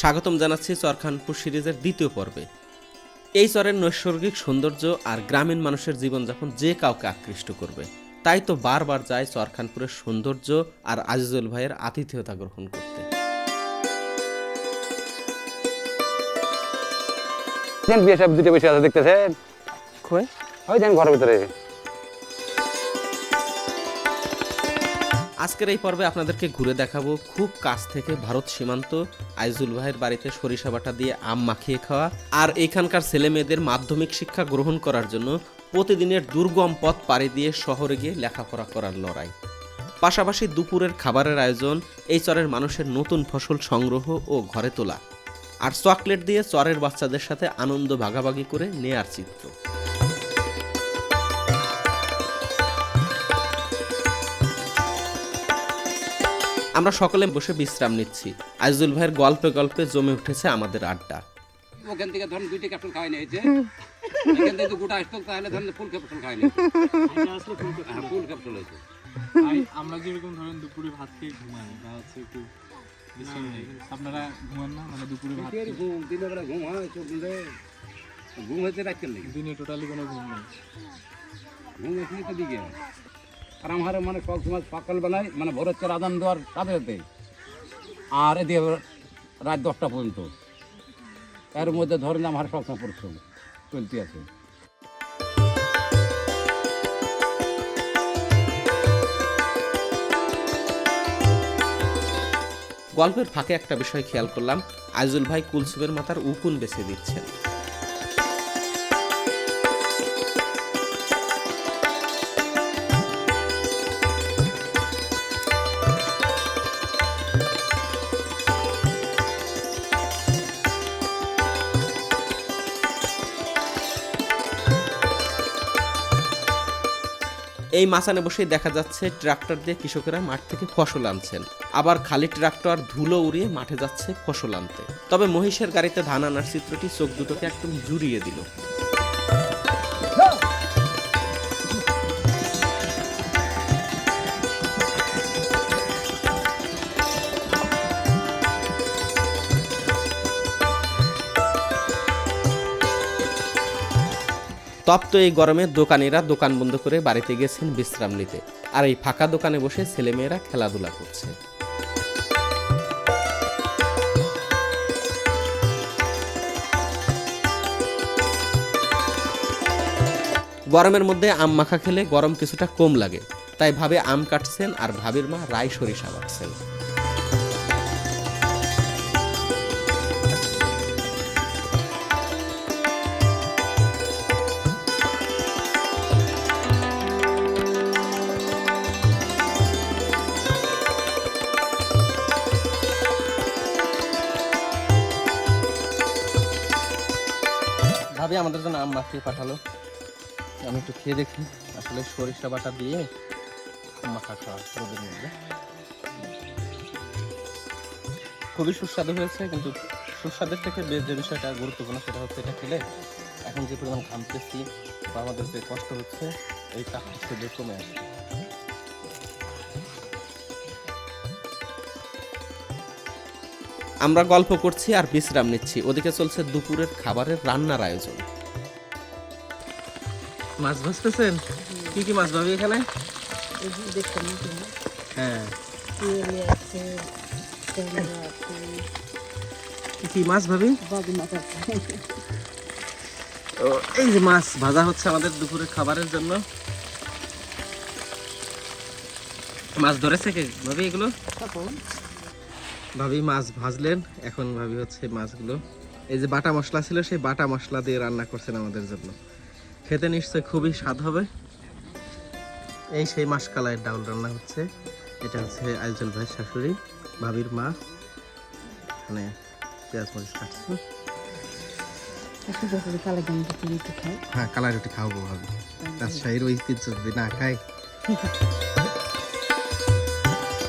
স্বাগতম জানাচ্ছি চরখানপুর সিরিজের দ্বিতীয় পর্বে। এই চরের নৈসর্গিক সৌন্দর্য আর গ্রামীণ মানুষের জীবনযাপন যে কাউকে আকৃষ্ট করবে তাই তো বারবার যায় চরখানপুরের সৌন্দর্য আর আজিজুল ভাইয়ের আতিথেয়তা গ্রহণ করতে। দেন বিয়ে সাহেব দুটো বেশি আছে দেখতেছেন? ওই দেন ঘরের ভিতরে। আজকের এই পর্বে আপনাদেরকে ঘুরে দেখাবো খুব কাছ থেকে ভারত সীমান্ত, আইজুল ভাইয়ের বাড়িতে সরিষা বাটা দিয়ে আম মাখিয়ে খাওয়া আর এখানকার ছেলে মেয়েদের মাধ্যমিক শিক্ষা গ্রহণ করার জন্য প্রতিদিনের দুর্গম পথ পাড়ি দিয়ে শহরে গিয়ে লেখাপড়া করার লড়াই। পাশাপাশি দুপুরের খাবারের আয়োজন, এই চরের মানুষের নতুন ফসল সংগ্রহ ও ঘরে তোলা। আর চকলেট দিয়ে চরের বাচ্চাদের সাথে আনন্দ ভাগাভাগি করে নেয়ার চিত্র। আমরা সকলে বসে বিশ্রাম নিচ্ছি। আইজুল ভাইয়ের গল্পে গল্পে জমে উঠেছে আমাদের আড্ডা। ওখান থেকে ধরুন দুইটা ক্যাপসুল খাওয়াই নিয়েছে এখান থেকে গোটা আসতো তাহলে ধরুন ফুল ক্যাপসুল খাওয়াই নিয়েছে হ্যাঁ ফুল ক্যাপসুল হয়েছে আমরা যেরকম ধরেন দুপুরে ভাত খেয়ে ঘুমাই বা হচ্ছে একটু আপনারা ঘুমান না? মানে দুপুরে ভাত ঘুম দিনের বেলা ঘুম হয় চোখ ঘুম হয়েছে দিনে টোটালি কোনো ঘুম নেই। ঘুম হয়েছে তো দিকে। আর আমার মানে সব সময় সকালবেলায় মানে ভোর হচ্ছে আদান দেওয়ার সাথে সাথে আর এদিকে রাত দশটা পর্যন্ত। এর মধ্যে ধরেন আমার সবসময় পরিশ্রম চলতে আছে। গল্পের ফাঁকে একটা বিষয় খেয়াল করলাম, আইজুল ভাই কুলসুমের মাথার উকুন বেছে দিচ্ছেন। এই মাচানে বসে দেখা যাচ্ছে ট্রাক্টর দিয়ে কৃষকেরা মাঠ থেকে ফসল আনছেন। আবার খালি ট্রাক্টর, ধুলো উড়িয়ে মাঠে যাচ্ছে ফসল আনতে। তবে মহিষের গাড়িতে ধান আনার চিত্রটি চোখ দুটোকে একদম জুড়িয়ে দিল। তপ্ত এই গরমে দোকানিরা দোকান বন্ধ করে বাড়িতে গেছেন বিশ্রাম নিতে। আর এই ফাঁকা দোকানে বসে ছেলেমেয়েরা খেলাধুলা করছে। গরমের মধ্যে আম মাখা খেলে গরম কিছুটা কম লাগে। তাই ভাবে আম কাটছেন আর ভাবির মা রায় সরিষা বাটছেন। আমাদের জন্য আম মাখিয়ে পাঠালো। আমি একটু খেয়ে দেখি, আসলে সরিষা বাটা দিয়ে মাখা খাওয়া রোদের মধ্যে খুবই সুস্বাদু হয়েছে, কিন্তু সুস্বাদের থেকে বেশ যে বিষয়টা গুরুত্বপূর্ণ সেটা হচ্ছে এটা খেলে এখন যে পরিমাণ ঘামতেছি বা আমাদের যে কষ্ট হচ্ছে, এই কাপড় শরীরে কমে আসবে। আমরা গল্প করছি আর বিশ্রাম নিচ্ছি। ওদিকে চলছে দুপুরের খাবারের রান্নার আয়োজন। মাছ ভাজতেছেন? কি কি মাছ ভাবি এখানে? হ্যাঁ। কি মাছ ভাবি? ও, এই যে মাছ ভাজা হচ্ছে আমাদের দুপুরের খাবারের জন্য। মাছ ধরেছে কে? ভাবি এগুলো? ভাবি মাছ ভাজলেন এখন ভাবি হচ্ছে মাছগুলো। এই যে বাটা মশলা ছিল সেই বাটা মশলা দিয়ে রান্না করছেন আমাদের জন্য। খেতে নিশ্চয় খুবই স্বাদ হবে। এই সেই মাসকালাইয়ের ডাউল রান্না হচ্ছে। এটা হচ্ছে আইজল ভাইয়ের শাশুড়ি ভাবির মা। মানে পেঁয়াজ মরিচ কাটছে কালো হ্যাঁ রুটি খাওয়াবো ভাবি। রাজশাহীর ঐতিহ্য যদি না খাই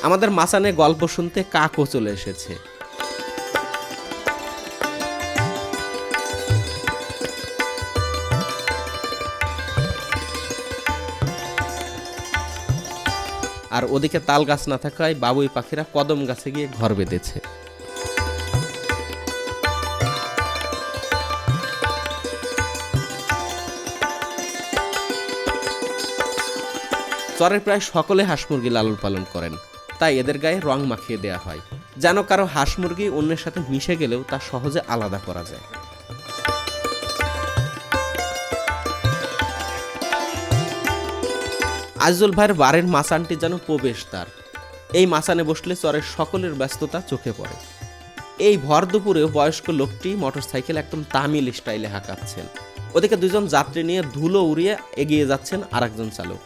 আমাদের মাসানে গল্প শুনতে কাকও চলে এসেছে। আর ওদিকে তাল গাছ না থাকায় বাবুই পাখিরা কদম গাছে গিয়ে ঘর বেঁধেছে। চরের প্রায় সকলে হাঁস মুরগি লালন পালন করেন। তাই এদের গায়ে রং মাখিয়ে দেওয়া হয়। যেন কারও হাঁস মুরগি অন্যের সাথে মিশে গেলেও তা সহজে আলাদা করা যায়। আজল ভাইয়ের বাড়ির মাসানটি যেন প্রবেশদ্বার এই মাসানে বসলে চরের সকলের ব্যস্ততা চোখে পড়ে। এই ভর দুপুরে বয়স্ক লোকটি মোটরসাইকেল একদম তামিল স্টাইলে হাঁকাচ্ছেন। ওদিকে দুজন যাত্রী নিয়ে ধুলো উড়িয়ে এগিয়ে যাচ্ছেন আর একজন চালক।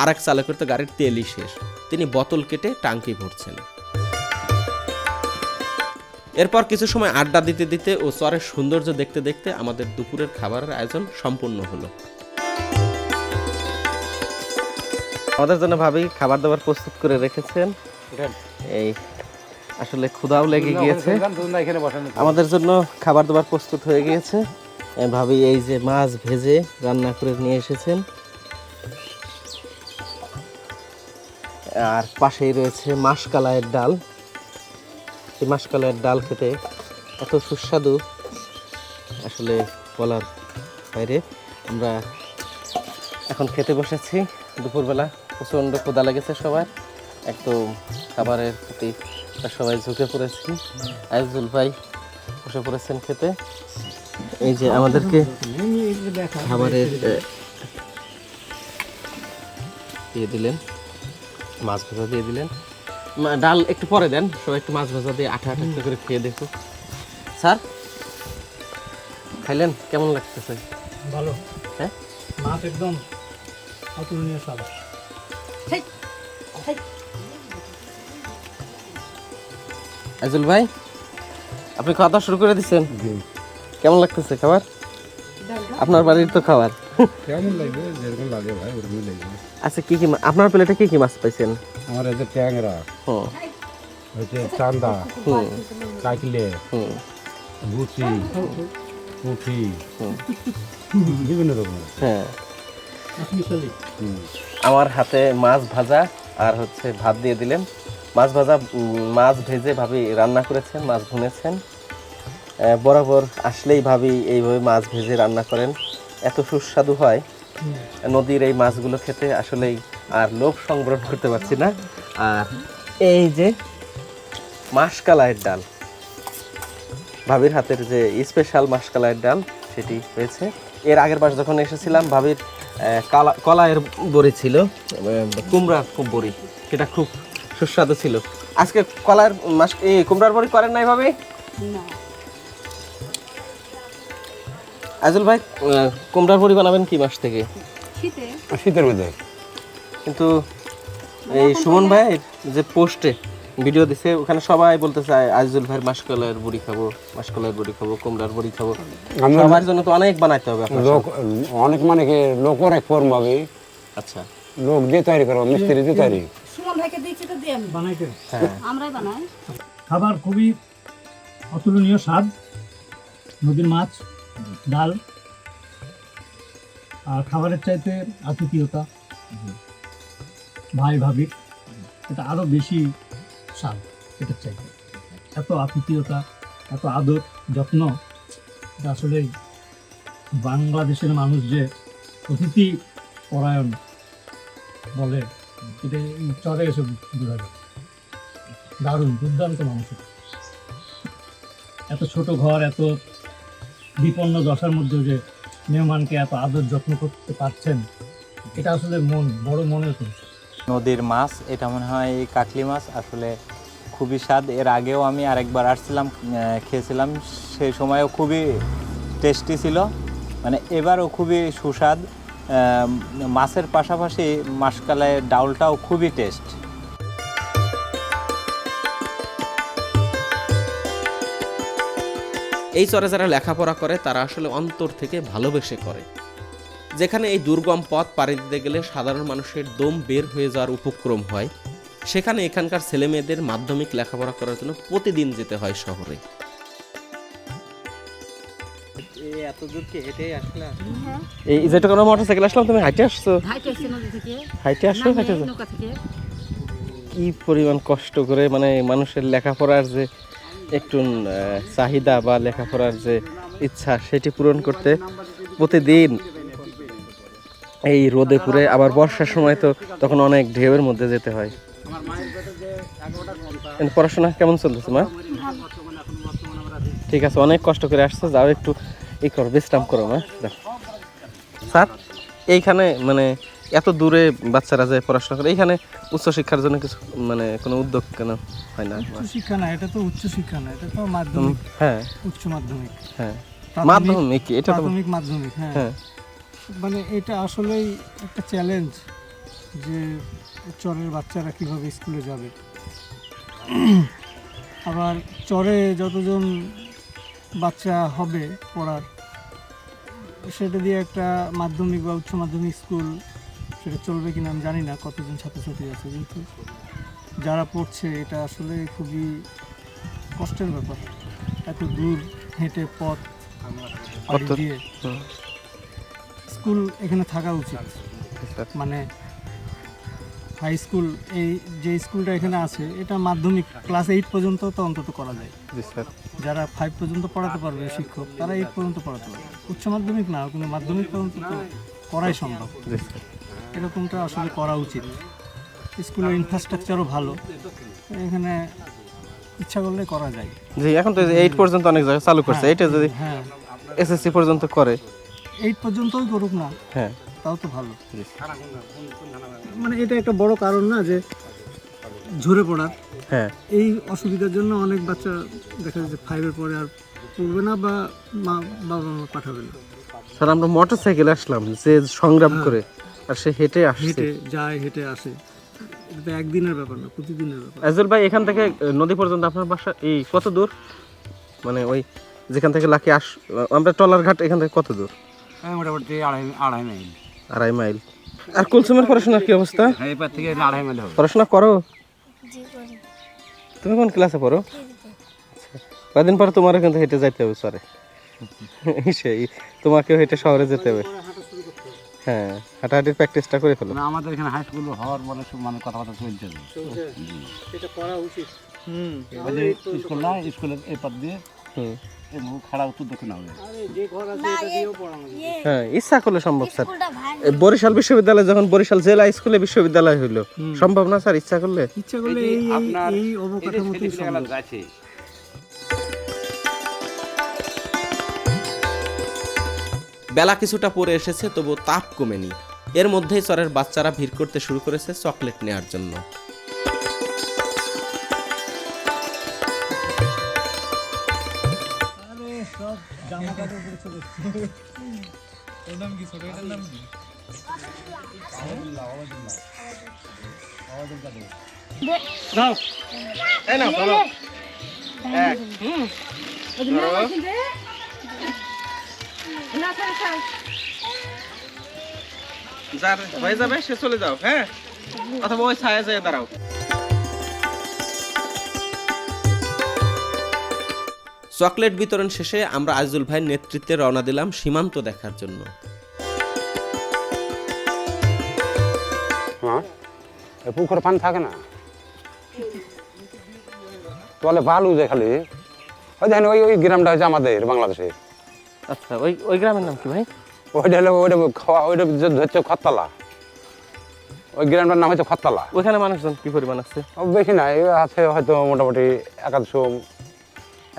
আর এক চালকের তো গাড়ির তেলই শেষ। তিনি বোতল কেটে টাঙ্কি ভরছেন। এরপর কিছু সময় আড্ডা দিতে দিতে ও চরের সৌন্দর্য দেখতে দেখতে আমাদের দুপুরের খাবারের আয়োজন সম্পূর্ণ হলো। আমাদের জন্য ভাবি খাবার দাবার প্রস্তুত করে রেখেছেন। এই আসলে ক্ষুধাও লেগে গিয়েছে। আমাদের জন্য খাবার দাবার প্রস্তুত হয়ে গিয়েছে। ভাবি এই যে মাছ ভেজে রান্না করে নিয়ে এসেছেন। আর পাশেই রয়েছে মাসকালাইয়ের ডাল। এই মাসকালাইয়ের ডাল খেতে এত সুস্বাদু আসলে বলার বাইরে। আমরা এখন খেতে বসেছি দুপুরবেলা। প্রচণ্ড ক্ষুদা লেগেছে সবার। একটু খাবারের প্রতি সবাই ঝুঁকে পড়েছি। আইজুল ভাই বসে পড়েছেন খেতে। এই যে আমাদেরকে খাবারের দিয়ে দিলেন মাছ ভাজা দিয়ে দিলেন। ডাল একটু পরে দেন সবাই একটু মাছ ভাজা দিয়ে আঠা আঠা করে খেয়ে দেখো। স্যার খাইলেন? কেমন লাগতেছে? ভালো। হ্যাঁ? মাছ একদম অতুলনীয় স্বাদ। আইজুল ভাই আপনি খাওয়া দাওয়া শুরু করে দিচ্ছেন কেমন লাগতেছে খাবার? আপনার বাড়ির তো খাবার। কেমন লাগবে? যেরকম লাগে ভাই ওরকমই লাগবে। আচ্ছা কি কি আপনার প্লেটে কি কি মাছ পাইছেন? আমার এই যে ট্যাংরা হুম। হচ্ছে চান্দা হুম। কাকলে হুম। বুচি পুঁঠি বিভিন্ন রকমের। হ্যাঁ। আমার হাতে মাছ ভাজা আর হচ্ছে ভাত দিয়ে দিলেন। মাছ ভাজা মাছ ভেজে ভাবি রান্না করেছেন, মাছ ভুনেছেন। বরাবর আসলেই ভাবি এইভাবে মাছ ভেজে রান্না করেন। এত সুস্বাদু হয়। নদীর এই মাছগুলো খেতে আসলেই আর লোভ সংগ্রহ করতে পারছি না। আর এই যে মাসকালাইয়ের ডাল, ভাবির হাতের যে স্পেশাল মাসকালাইয়ের ডাল, সেটি হয়েছে। এর আগের বার যখন এসেছিলাম, ভাবির কালা কলাইয়ের বড়ি ছিল আহ, কুমড়া খুব বড়ি সেটা খুব সুস্বাদু ছিল। আজকে কলার মাস এই কুমড়ার বড়ি করেন নাই ভাবি? আজল ভাই কুমড়ার বড়ি বানাবেন কি মাস থেকে? শীতের মধ্যে। কিন্তু এই সুমন ভাই যে পোস্টে ভিডিও দিছে ওখানে সবাই বলতে চায় আজিজুল ভাইয়ের মাসকলাইয়ের বড়ি খাব মাসকলাইয়ের বড়ি খাব কুমড়ার বড়ি খাব। আমরা সবার জন্য তো অনেক বানাইতে হবে আপনার লোক অনেক মানে কি লোকের এক ফর্ম হবে আচ্ছা। লোক দিয়ে তৈরি করো মিস্ত্রি দিয়ে তৈরি। সুমন ভাইকে দিচ্ছি তো দিই আমি। বানাইতে হ্যাঁ। আমরাই বানাই। খাবার খুবই অতুলনীয় স্বাদ। নদীর মাছ ডাল আর খাবারের চাইতে আতিথীয়তা। ভাই ভাবির এটা আরও বেশি স্বাদ এটার চাইতে এত আতিথীয়তা, এত আদর, যত্ন, এটা আসলে বাংলাদেশের মানুষ যে অতিথি পরায়ণ বলে এটা চরে এসে বোঝা দারুণ, দুর্দান্ত মানুষ এত ছোট ঘর, এত বিপন্ন দশার মধ্যেও যে মেহমানকে এত আদর যত্ন করতে পারছেন, এটা আসলে মন, বড় মনে জিনিস নদীর মাছ, এটা মনে হয় কাকলি মাছ, আসলে খুবই স্বাদ। এর আগেও আমি আরেকবার আসছিলাম খেয়েছিলাম। সেই সময়ও খুবই টেস্টি ছিল। মানে এবারও খুবই সুস্বাদ। মাছের পাশাপাশি মাসকালাইয়ের ডাউলটাও খুবই টেস্ট এই চরে যারা লেখাপড়া করে, তারা আসলে অন্তর থেকে ভালোবেসে করে। যেখানে এই দুর্গম পথ পাড়ি দিতে গেলে সাধারণ মানুষের দম বের হয়ে যাওয়ার উপক্রম হয়। সেখানে এখানকার ছেলে মেয়েদের মাধ্যমিক লেখাপড়া করার জন্য প্রতিদিন যেতে হয় শহরে। এত দূর কি আসলাম এই যেটা কোনো মোটরসাইকেল আসলাম তুমি হাইটে আসছো? হাইটে আসছে নদী থেকে। হাইটে আসছো হাইটে নৌকা থেকে। কি পরিমাণ কষ্ট করে মানে মানুষের লেখাপড়ার যে একটু আহ, চাহিদা বা লেখাপড়ার যে ইচ্ছা সেটি পূরণ করতে প্রতিদিন এই রোদে পুরে আবার বর্ষার সময় তো তখন অনেক ঢেউয়ের মধ্যে যেতে হয়। পড়াশোনা কেমন চলতেছে মা? ঠিক আছে অনেক কষ্ট করে আসছো যাও একটু ই করো বিশ্রাম করো মা। স্যার এইখানে মানে এত দূরে বাচ্চারা যায় পড়াশোনা করে এইখানে উচ্চশিক্ষার জন্য কিছু মানে কোনো উদ্যোগ কেন হয় না? উচ্চ শিক্ষা না এটা তো উচ্চ শিক্ষা না এটা তো মাধ্যমিক। হ্যাঁ। উচ্চ মাধ্যমিক। হ্যাঁ। মাধ্যমিক এটা তো প্রাথমিক মাধ্যমিক হ্যাঁ। হ্যাঁ। মানে এটা আসলেই একটা চ্যালেঞ্জ যে চরের বাচ্চারা কীভাবে স্কুলে যাবে। আবার চরে যতজন বাচ্চা হবে পড়ার সেটা দিয়ে একটা মাধ্যমিক বা উচ্চ মাধ্যমিক স্কুল সেটা চলবে কিনা আমি জানি না কতজন ছাত্রছাত্রী আছে কিন্তু যারা পড়ছে এটা আসলে খুবই কষ্টের ব্যাপার। এত দূর হেঁটে পথ দিয়ে স্কুল এখানে থাকা উচিত। মানে হাই স্কুল এই যে স্কুলটা এখানে আছে এটা মাধ্যমিক ক্লাস এইট পর্যন্ত তো অন্তত করা যায়। জি স্যার। যারা ফাইভ পর্যন্ত পড়াতে পারবে শিক্ষক তারা এইট পর্যন্ত পড়াতে পারবে। উচ্চ মাধ্যমিক না কিন্তু মাধ্যমিক পর্যন্ত তো করাই সম্ভব। জি স্যার। এরকমটা আসলে করা উচিত। স্কুলের ইনফ্রাস্ট্রাকচারও ভালো। এখানে ইচ্ছা করলে করা যায়। জি এখন তো এইট পর্যন্ত অনেক জায়গায় চালু করছে। এইটা যদি হ্যাঁ। এসএসসি পর্যন্ত করে। এইট পর্যন্তই করুক না। হ্যাঁ। তাও তো ভালো। মানে এটা একটা বড় কারণ না যে ঝরে পড়ার। হ্যাঁ। এই অসুবিধার জন্য অনেক বাচ্চা দেখা যাচ্ছে ফাইভের পরে আর পড়বে না বা মা বাবা মা পাঠাবে না। স্যার আমরা মোটর সাইকেলে আসলাম যে সংগ্রাম করে আর সে হেঁটে আসছে। হেঁটে যায় হেঁটে আসে। এটা একদিনের ব্যাপার না প্রতিদিনের ব্যাপার। আজল ভাই এখান থেকে নদী পর্যন্ত আপনার বাসা এই কত দূর? মানে ওই যেখান থেকে লাকি আস আমরা টলার ঘাট এখান থেকে কত দূর? মোটামুটি আড়াই আড়াই মাইল। আড়াই মাইল। আর কুলসুমের পড়াশোনার কি অবস্থা? এই থেকে আড়াই মাইল হবে। পড়াশোনা করো? তুমি কোন ক্লাসে পড়ো? কয়দিন পরে তোমারও কিন্তু হেঁটে যাইতে হবে সরে সেই তোমাকেও হেঁটে শহরে যেতে হবে। হ্যাঁ হাঁটাহাঁটির প্র্যাকটিসটা করে ফেলো। আমাদের এখানে হাই স্কুল হওয়ার পরে সব মানে কথাবার্তা চলছে। এটা করা উচিত। হুম স্কুল না স্কুলের এই পথ দিয়ে হ্যাঁ ইচ্ছা করলে সম্ভব স্যার। স্কুলটা ভাই এই বরিশাল বিশ্ববিদ্যালয় যখন বরিশাল জেলা স্কুলে বিশ্ববিদ্যালয় হইল সম্ভব না স্যার ইচ্ছা করলে? ইচ্ছা করলে এই এই- আপনার এই অবকাঠামোতেই সম্ভব। বেলা কিছুটা পরে এসেছে তবু তাপ কমেনি। এর মধ্যেই চরের বাচ্চারা ভিড় করতে শুরু করেছে চকলেট নেয়ার জন্য। ওর নাম কি ছোট এটার নাম কি যার হয়ে যাবে সে চলে যাও হ্যাঁ অথবা ওই ছায়া যায় দাঁড়াও চকলেট বিতরণ শেষে আমরা আজুল ভাইয়ের নেতৃত্বে রওনা দিলাম সীমান্ত দেখার জন্য। হ্যাঁ? এই পুকুরে পানি থাকে না? বলে বালু যে খালি। ওই দেখেন ওই ওই গ্রামটা হচ্ছে আমাদের বাংলাদেশের আচ্ছা ওই ওই গ্রামের নাম কি ভাই? ওইটা হলো ওইটা খাওয়া ওইটা হচ্ছে খততলা ওই গ্রামটার নাম হচ্ছে খততলা ওইখানে মানুষজন কি পরিমাণ আছে? ও বেশি না আছে হয়তো মোটামুটি একাদশো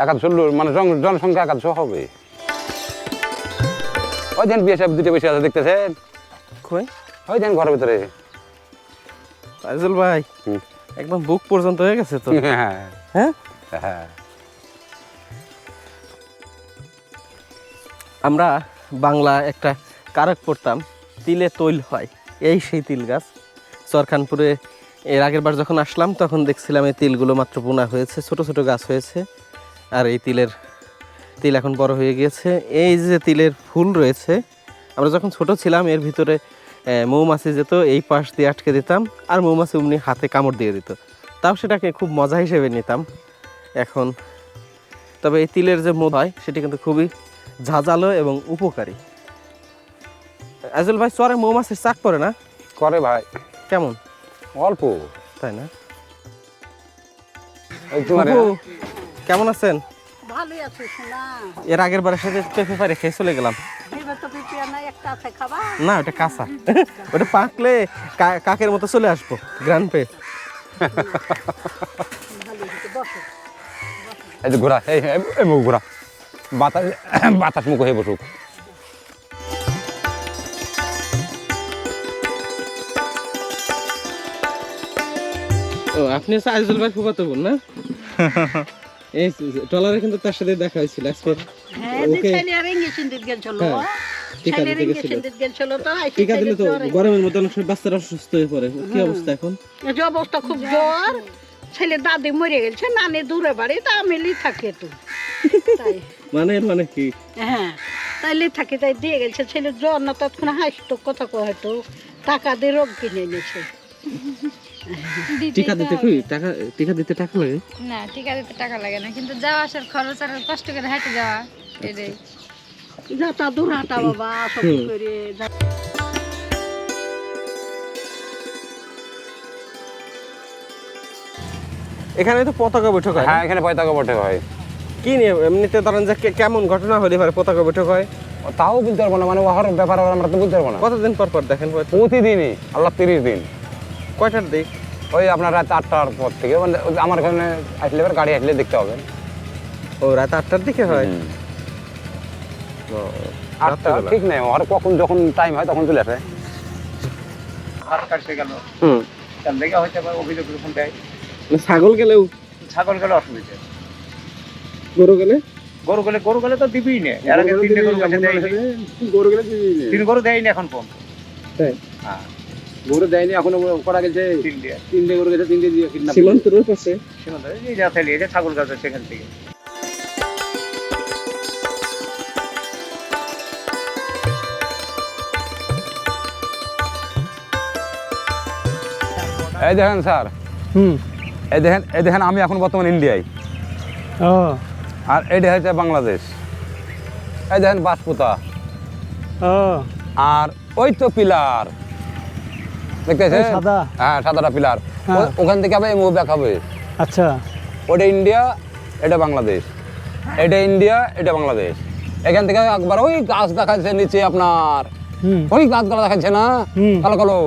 একাদশো মানে জনসংখ্যা একাদশো হবে। ওই দেন বিয়ে সাহেব দুটো বেশি আছে দেখতেছেন? কই? ওই দেন ঘরের ভিতরে। ভাই একদম বুক পর্যন্ত হয়ে গেছে তো? হ্যাঁ। হ্যাঁ? হ্যাঁ। আমরা বাংলা একটা কারক পড়তাম তিলে তৈল হয় এই সেই তিল গাছ। চরখানপুরে এর আগের বার যখন আসলাম তখন দেখছিলাম এই তিলগুলো মাত্র বোনা হয়েছে ছোট ছোট গাছ হয়েছে। আর এই তিলের তিল এখন বড় হয়ে গিয়েছে। এই যে তিলের ফুল রয়েছে আমরা যখন ছোট ছিলাম এর ভিতরে মৌমাছি যেত এই পাশ দিয়ে আটকে দিতাম আর মৌমাছি অমনি হাতে কামড় দিয়ে দিত। তাও সেটাকে খুব মজা হিসেবে নিতাম। এখন তবে এই তিলের যে মধু হয় সেটি কিন্তু খুবই ঝাঁঝালো এবং উপকারী। আজল ভাই চরে মৌমাছির চাক পড়ে না? করে ভাই। কেমন? অল্প। তাই না? কেমন আছেন? ভালোই আছে শোনা এর আগের বারের সাথে পেঁপে পারে খেয়ে চলে গেলাম। না ওটা কাঁচা। ওটা পাকলে কা- কাকের মতো চলে আসব গ্রান পে। এই যে ঘোরা এই মুখ ঘোরা। বাতাস বাতাস মুখ হয়ে বসুক। ও আপনি আইজুল ভাই ফুফাতো বোন না? এই কিন্তু তার সাথে দেখা হয়েছিল আজকে। হ্যাঁ ওকে। হ্যাঁ, টিকা দিতে গেছিল। হিন্দিত গেছিল তো আইসি টিকা দিলে তো জ্বর। গরমের মধ্যে অনেক সময় বাচ্চারা অসুস্থ হয়ে পড়ে। কি অবস্থা এখন? যে অবস্থা খুব জ্বর। ছেলে দাদি মরে গেছে নানি দূরে বাড়ি তা আমি লি থাকে তো মানে মানে কি? হ্যাঁ তাই লি থাকে তাই দিয়ে গেছে। ছেলে জ্বর না তৎক্ষণ হাসতো কথা কয় হয়তো টাকা দিয়ে রোগ কিনে এনেছে। টিকা দিতে কি টাকা টিকা দিতে টাকা লাগে? না টিকা দিতে টাকা লাগে না কিন্তু যাওয়া আসার খরচ আর কষ্ট করে হেঁটে যাওয়া এটাই। যাতা দূর হাঁটা বাবা সব করে এখানে তো পতাকা বৈঠক হয় হ্যাঁ এখানে পয়তাকা বটে হয়। কি নিয়ে এমনিতে ধরেন যে কে- কেমন ঘটনা হলে পারে পতাকা বৈঠক হয়? তাও বলতে পারব না মানে ওহার ব্যাপার আমরা তো বলতে পারব না। কতদিন পর পর দেখেন? প্রতিদিনই আল্লাহ তিরিশ দিন। কয়টার দিক? ওই আপনার রাত আটটার পর থেকে মানে আমার এখানে আসলে এবার গাড়ি আসলে দেখতে হবে। ও রাত আটটার দিকে হয়। আটটা। ঠিক নেই আর কখন যখন টাইম হয় তখন চলে আসে। হাত কাটতে গেল। হুম। তার লেগে হয়তো অভিযোগ দেয়। মানে ছাগল গেলেও? ছাগল গেলে অসুবিধা। গরু গেলে? গরু গেলে গরু গেলে তো দিবই না। এর আগে তিনটে গরু কাছে দেয়নি। তিন গরু দেয়নি এখন পর্যন্ত। তাই? হ্যাঁ। গরু দেয়নি এখনও করা গেছে। তিনটে। গরু গেছে তিনটে দিয়ে কিডন্যাপ সীমান্তের ওই পাশে সীমান্ত এই যা ছাগল গাছ সেখান থেকে। এই দেখেন স্যার। হুম। এই দেখেন এই দেখেন আমি এখন বর্তমান ইন্ডিয়ায়। ও। আর এইটা হচ্ছে বাংলাদেশ। এই দেখেন বাসপুতা ও। আর ওই তো পিলার। দেখতেছেন? সাদা? হ্যাঁ সাদাটা পিলার হ্যাঁ। ওখান থেকে আবার দেখাবে আচ্ছা। ওটা ইন্ডিয়া এটা বাংলাদেশ এটা ইন্ডিয়া এটা বাংলাদেশ এখান থেকে একবার ওই গাছ দেখাচ্ছে নিচে আপনার। ওই গাছগুলো দেখাচ্ছে না? কালো কালো।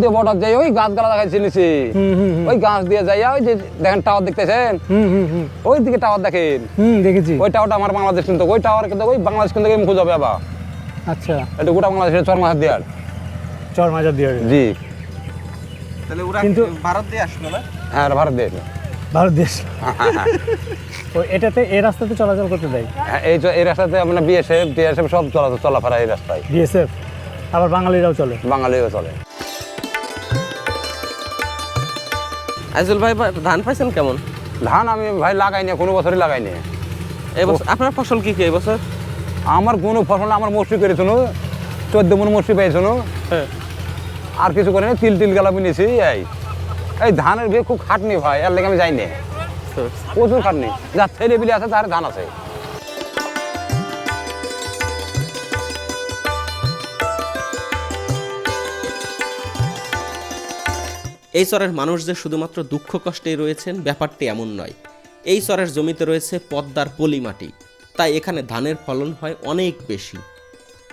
দিয়ে বর্ডার যাই ওই গাছগুলো দেখাচ্ছে নিচে। ওই গাছ দিয়ে যাই ওই যে দেখেন টাওয়ার দেখতেছেন? ওই দিকে টাওয়ার দেখেন। দেখেছি। ওই টাওয়ারটা আমার বাংলাদেশ কিন্তু ওই টাওয়ার কিন্তু ওই বাংলাদেশ কিন্তু মুখ যাবে আবার। আচ্ছা। এটা গোটা বাংলাদেশের চর মাস দেওয়ার চর মাজার দিয়ে জি। তাহলে ওরা কিন্তু- ভারত দিয়ে আসলো না? হ্যাঁ ভারত দেশ ভারত দেশ ও এটাতে এই রাস্তাতে চলাচল করতে দেয়? হ্যাঁ, এই এই রাস্তাতে আপনার বিএসএফ টিএসএফ সব চলা চলাফেরা এই রাস্তায়। বিএসএফ আবার বাঙালিরাও চলে। বাঙালিও চলে। আইজুল ভাই ধান পাইছেন কেমন? ধান আমি ভাই লাগাইনি কোনো বছরই লাগাইনি। এবছর আপনার ফসল কি কি এবছর আমার কোনো ফসল আমার মসুরি করেছিল চোদ্দ মন মসুরি পেয়েছিল। হ্যাঁ। আর কিছু করে তিল তিল গেলা নিয়েছি এই। এই ধানের বিয়ে খুব খাটনি ভাই, এর লেগে আমি যাইনি। প্রচুর খাটনি। যার ছেলে বিলে আছে, তার ধান আছে। এই চরের মানুষ যে শুধুমাত্র দুঃখ কষ্টেই রয়েছেন, ব্যাপারটি এমন নয়। এই চরের জমিতে রয়েছে পদ্মার পলি মাটি তাই এখানে ধানের ফলন হয় অনেক বেশি।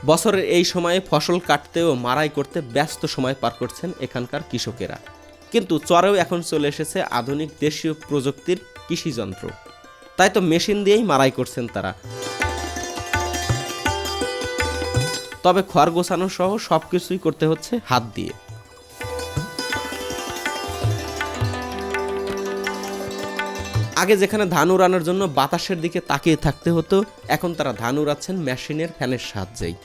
বছরের এই সময়ে ফসল কাটতে ও মারাই করতে ব্যস্ত সময় পার করছেন এখানকার কৃষকেরা। কিন্তু চরেও এখন চলে এসেছে আধুনিক দেশীয় প্রযুক্তির কৃষিযন্ত্র। তাই তো মেশিন দিয়েই মারাই করছেন তারা। তবে খড় গোছানো সহ সব কিছুই করতে হচ্ছে হাত দিয়ে। আগে যেখানে ধান উড়ানোর জন্য বাতাসের দিকে তাকিয়ে থাকতে হতো, এখন তারা ধান উড়াচ্ছেন মেশিনের ফ্যানের সাহায্যেই।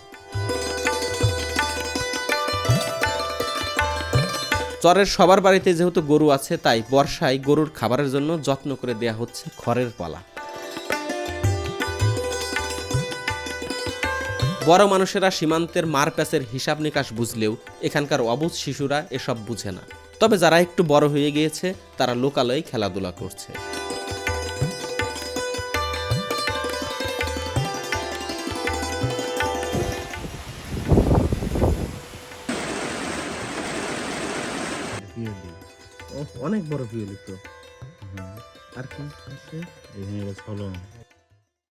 চরের সবার বাড়িতে যেহেতু গরু আছে, তাই বর্ষায় গরুর খাবারের জন্য যত্ন করে দেয়া হচ্ছে খড়ের পালা। বড় মানুষেরা সীমান্তের মারপ্যাচের হিসাব নিকাশ বুঝলেও এখানকার অবুধ শিশুরা এসব বুঝে না। তবে যারা একটু বড় হয়ে গিয়েছে, তারা লোকালয়ে খেলাধুলা করছে। অনেক বড় ভিউ লিখতো আর কি? আছে